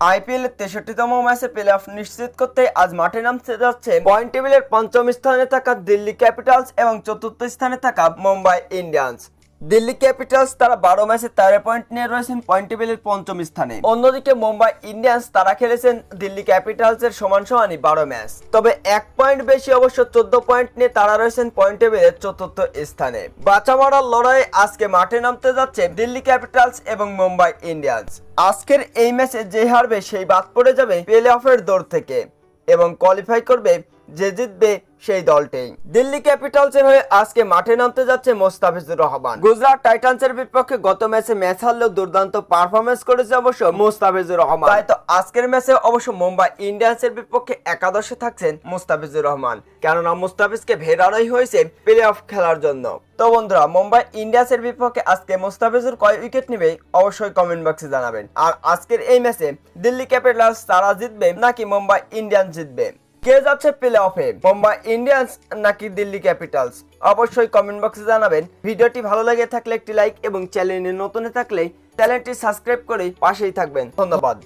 IPL তেষট্টিতম ম্যাচে play of নিশ্চিত করতে আজ মাঠে নামতে যাচ্ছে পয়েন্ট টেবিলের পঞ্চম স্থানে থাকা দিল্লি ক্যাপিটালস এবং চতুর্থ স্থানে থাকা মুম্বাই ইন্ডিয়ান্স। দিল্লি ক্যাপিটালস তারা বারো ম্যাচে তেরো পয়েন্ট নিয়ে রয়েছেন পয়েন্ট টেবিলের পঞ্চম স্থানে। অন্যদিকে মুম্বাই ইন্ডিয়ান্স তারা খেলেছেন দিল্লি ক্যাপিটালস এর সমান সমানই বারো ম্যাচ। তবে এক পয়েন্ট বেশি অবশ্য চোদ্দ পয়েন্ট নিয়ে তারা রয়েছেন পয়েন্ট টেবিলের চতুর্থ স্থানে। বাঁচা মরার লড়াইয়ে আজকে মাঠে নামতে যাচ্ছে দিল্লি ক্যাপিটালস এবং মুম্বাই ইন্ডিয়ান্স। আজকের এই ম্যাচে যে হারবে সেই বাদ পড়ে যাবে প্লে অফের দৌড় থেকে এবং কোয়ালিফাই করবে যে জিতবে সেই দলটাই। দিল্লি ক্যাপিটালসের হয়ে আজকে মাঠে নামতে যাচ্ছে মোস্তাফিজুর রহমান। গুজরাট টাইটান্সের বিপক্ষে গত ম্যাচে ম্যাচ হারলেও দুর্দান্ত পারফরমেন্স করেছে অবশ্য মোস্তাফিজুর রহমান। তাই তো আজকের ম্যাচে অবশ্য মুম্বাই ইন্ডিয়ান্সের বিপক্ষে একাদশে থাকছেন মুস্তাফিজুর রহমান। কেননা মুস্তাফিজকে ভেড়ানোই হয়েছে প্লে অফ খেলার জন্য। তো বন্ধুরা, মুম্বাই ইন্ডিয়ান্সের বিপক্ষে আজকে মোস্তাফিজুর কয় উইকেট নেবে অবশ্যই কমেন্ট বক্সে জানাবেন। আর আজকের এই ম্যাচে দিল্লি ক্যাপিটালস তারা জিতবে নাকি মুম্বাই ইন্ডিয়ান্স জিতবে? কে যাচ্ছে প্লে অফে বোম্বাই ইন্ডিয়ান্স নাকি দিল্লি ক্যাপিটালস অবশ্যই কমেন্ট বক্সে জানাবেন। ভিডিওটি ভালো লাগে থাকলে একটি লাইক এবং চ্যানেলে নতুন থাকলে চ্যানেলটি সাবস্ক্রাইব করে পাশেই থাকবেন। ধন্যবাদ।